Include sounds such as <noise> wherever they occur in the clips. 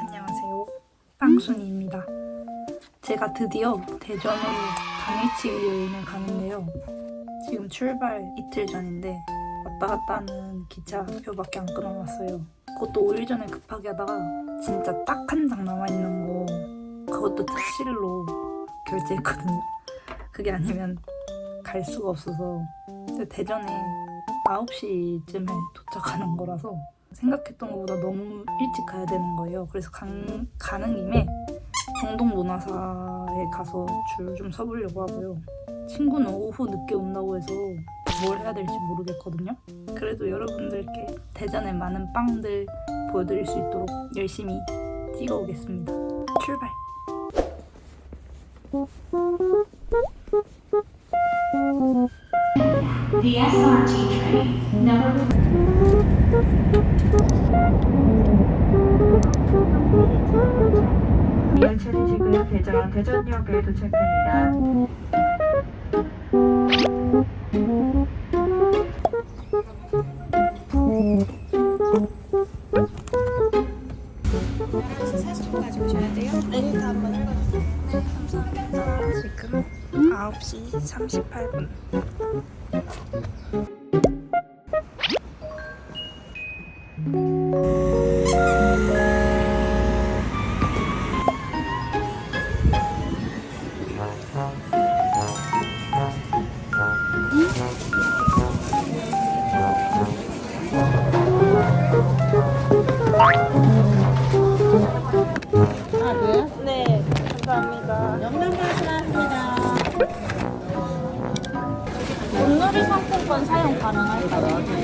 안녕하세요. 빵순이입니다. 제가 드디어 대전으로 당일치 여행을 가는데요. 지금 출발 이틀 전인데 왔다 갔다 하는 기차표밖에 안 끊어놨어요. 그것도 5일 전에 급하게 하다가 진짜 딱 한 장 남아있는 거 그것도 특실로 결제했거든요. 그게 아니면 갈 수가 없어서 대전에 9시쯤에 도착하는 거라서 생각했던 것보다 너무 일찍 가야 되는 거예요. 그래서 간, 가는 김에 정동문화사에 가서 줄 좀 서보려고 하고요. 친구는 오후 늦게 온다고 해서 뭘 해야 될지 모르겠거든요. 그래도 여러분들께 대전의 많은 빵들 보여드릴 수 있도록 열심히 찍어 오겠습니다. 출발! 열차는 지금 대전 대전역에 도착합니다. 38분. 네, 사용 가능할까요?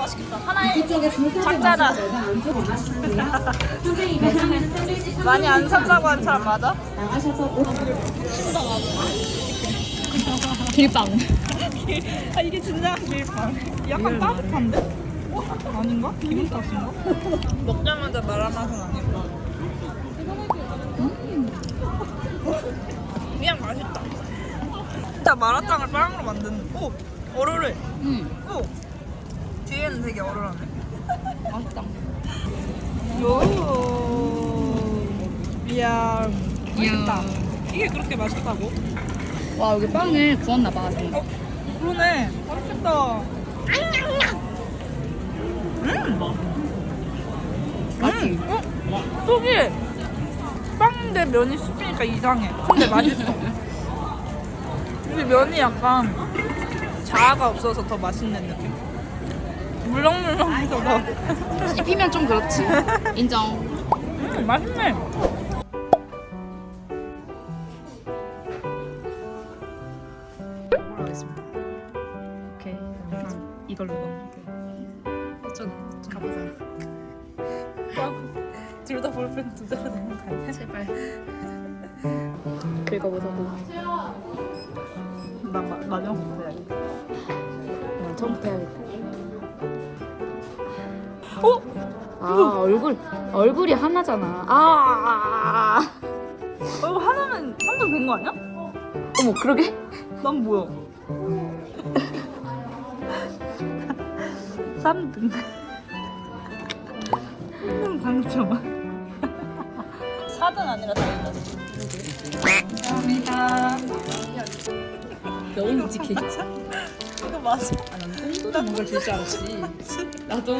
맛있겠다. 하나에 작잖아. <laughs> 많이 안 산다고 한 사람 맞아? 길빵. <laughs> 아 이게 진짜 길빵. 약간 따뜻한데? 아닌가? 기분 탓인가? <laughs> 먹자마자 말한 맛은 아니고. 그냥 맛있다. 진짜 마라탕을 빵으로 만드는. 오 얼얼해. 응. 오 뒤에는 되게 얼얼하네. 맛있다. 요. 이야 맛있다. 이게 그렇게 맛있다고? 와 여기 빵을 구웠나 봐. 어 그러네. 맛있겠다. 맛있지? 음. 어? 속이 빵인데 면이 씹히니까 이상해. 근데 맛있어. <laughs> 근데 면이 약간 자아가 없어서 더 맛있는 느낌. 물렁물렁해서 더 씹히면 좀 그렇지. 인정. 음, 맛있네. 하겠습니다. 오케이. 이걸로 넣어. 저 가보자. <laughs> 둘다 볼펜 두 자루 내는 거 아니야? 제발. 긁어보자고. 나 마, 마지막부터 해야겠다. 난 처음부터 해야겠다. 아 얼굴 얼굴이 하나잖아. 아. 어, 이거 하나면 3등 된 거 아니야? 어머 그러게? 난 뭐야? 3등. 3등 당첨. 4등 아니라 다행이다. 감사합니다. 너무 묵직해. 이거 맞아? 난 똥도 먹을 줄줄 알았지. 나도.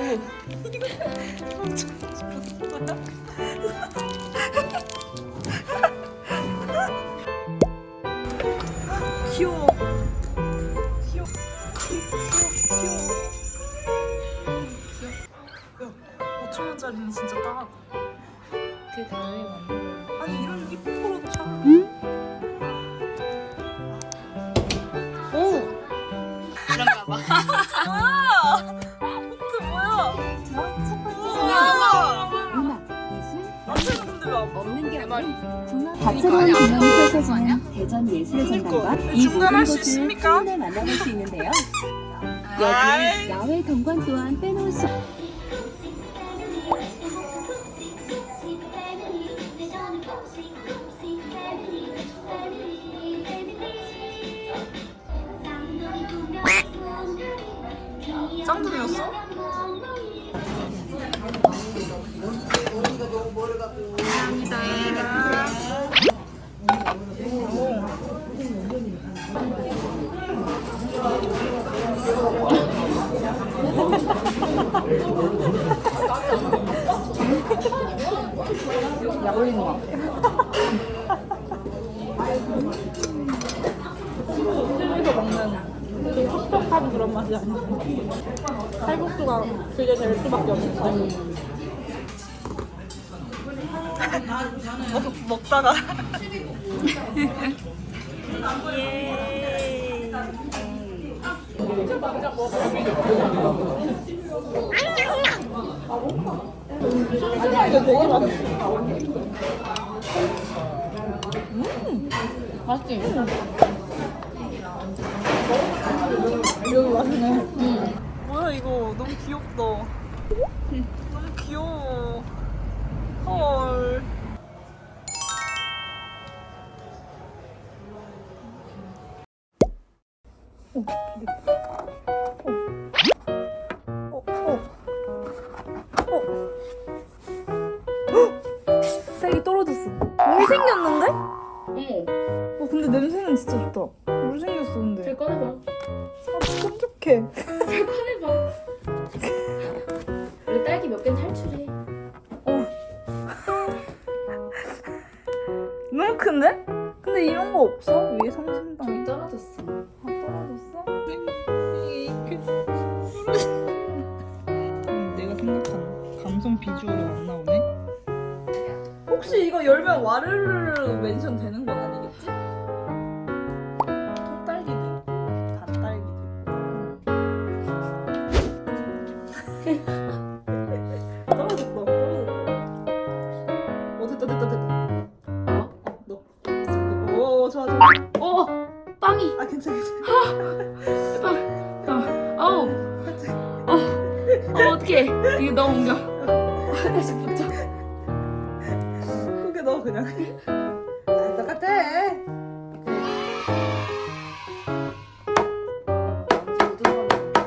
귀여워. 귀여워. 귀여워. 귀여워. 야, 5천 원짜리는 진짜 따가. 그 다음에 만들 그러니까. 경험이 아니야. 펼쳐지는 대전 예술의 그러니까. 전당과 이 중간할 모든 수 곳을 있습니까? 한눈에 만나볼 수 있는데요. 여기 야외 경관 또한 빼놓을 수 아니야. 칼국수가 그게 될 수밖에 없어. 먹, 먹다가 예. 맛있어. 맛있지? 여기 맛있네. 뭐야 이거 너무 귀엽다. 너무 귀여워. 헐. 오, 기대돼. 어, 어, 어. 헉! 색이 떨어졌어. 물 생겼는 이거 열면 와르르르 멘션 되는 건 아니겠지? 통딸기들 다 딸기들 떨어졌다 떨어졌다 어 됐다 됐다 됐다 어? 너. 오 좋아 좋아 어 빵이 아 괜찮아 괜찮아 빵. 어. 어우. <laughs> 어. 어 어떡해. 이거 너무 옮겨. 다시 붙여. 크게 넣어 그냥 아 똑같아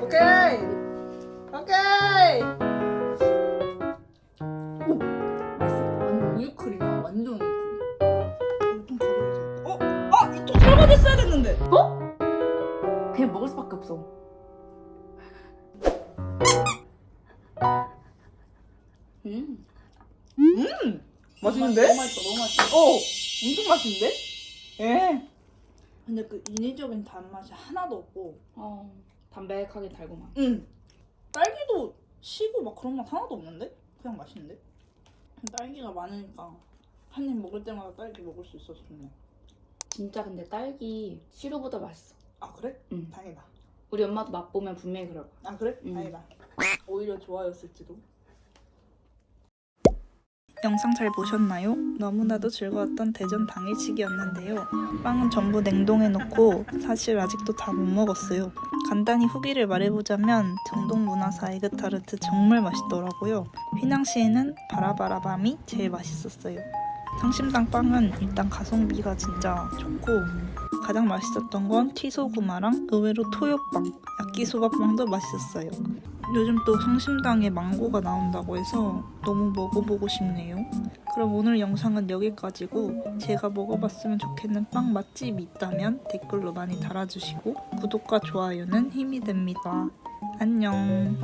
오케이 오케이 완전 우유크림이야. 완전 우유크림. 좀 가려야지 어? 아! 됐는데 그냥 먹을 수밖에 없어. 맛있는데? 너무 맛있어. 너무 맛있어. 어! 엄청 맛있는데? 예 근데 그 인위적인 단맛이 하나도 없고 어. 담백하게 달고만. 응 딸기도 시고 막 그런 맛 하나도 없는데? 그냥 맛있는데? 딸기가 많으니까 한 입 먹을 때마다 딸기 먹을 수 있어서 좋네 진짜 근데 딸기 시루보다 맛있어. 아 그래? 응. 다행이다 우리 엄마도 맛보면 분명히 그럴 거야. 아 그래? 음. 다행이다 오히려 좋아였을지도 영상 잘 보셨나요? 너무나도 즐거웠던 대전 당일치기였는데요. 빵은 전부 냉동해 놓고 사실 아직도 다 못 먹었어요. 간단히 후기를 말해보자면 정동문화사 에그타르트 정말 맛있더라고요. 휘낭시에는 바라바라밤이 제일 맛있었어요. 상심당 빵은 일단 가성비가 진짜 좋고 가장 맛있었던 건 티소구마랑 의외로 토요빵, 야끼소바빵도 맛있었어요. 요즘 또 성심당에 망고가 나온다고 해서 너무 먹어보고 싶네요. 그럼 오늘 영상은 여기까지고 제가 먹어봤으면 좋겠는 빵 맛집이 있다면 댓글로 많이 달아주시고 구독과 좋아요는 힘이 됩니다. 안녕.